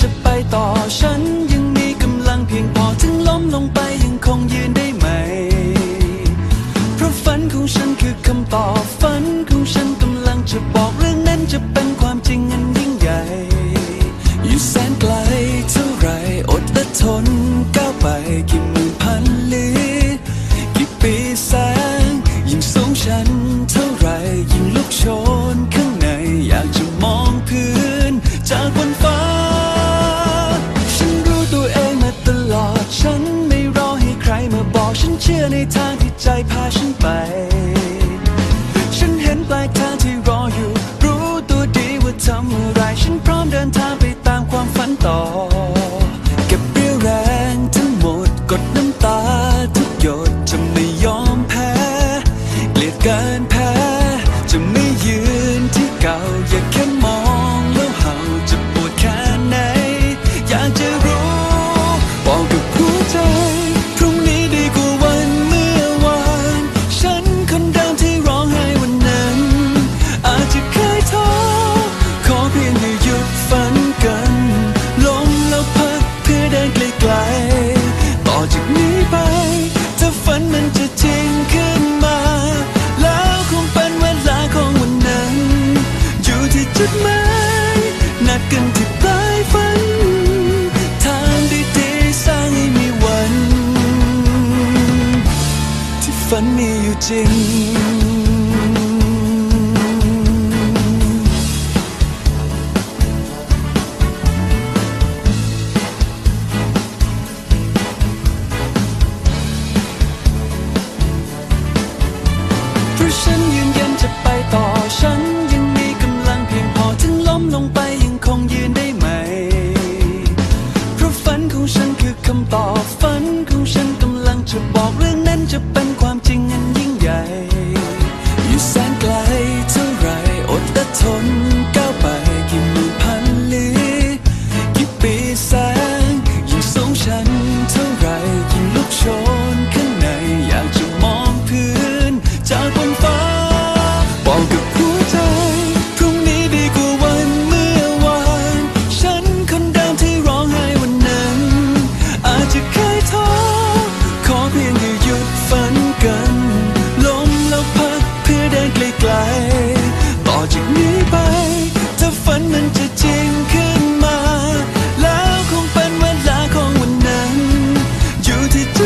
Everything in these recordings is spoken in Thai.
จะไปต่อฉัน ฉันเห็นปลายทางที่รออยู่ รู้ตัวดีว่าทำอะไร ฉันพร้อมเดินทางไปตามความฝันต่อ เก็บเรี่ยวแรงทั้งหมดกดน้ำตาทุกหยดจะไม่ยอมแพ้ เกลียดการแพ้ จะไม่ยืนที่เก่า watching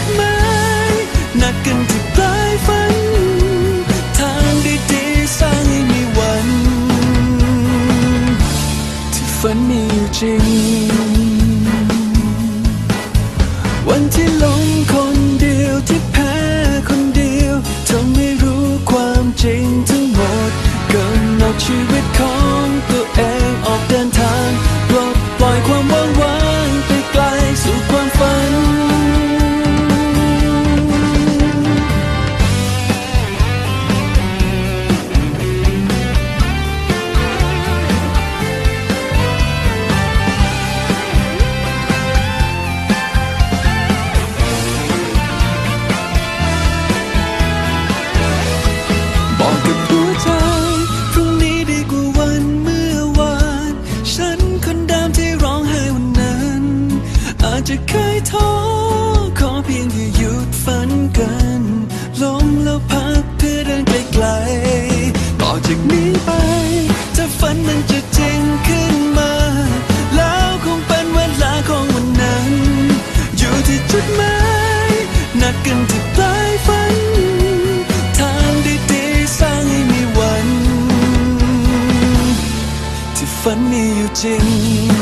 should จากนี้ไป ถ้าฝันมันจะจริงขึ้นมา แล้วคงเป็นเวลาของวันนั้น อยู่ที่จุดหมายนัดกันที่ปลายฝัน ทางดีๆสร้างให้มีวัน ที่ฝันมีอยู่จริง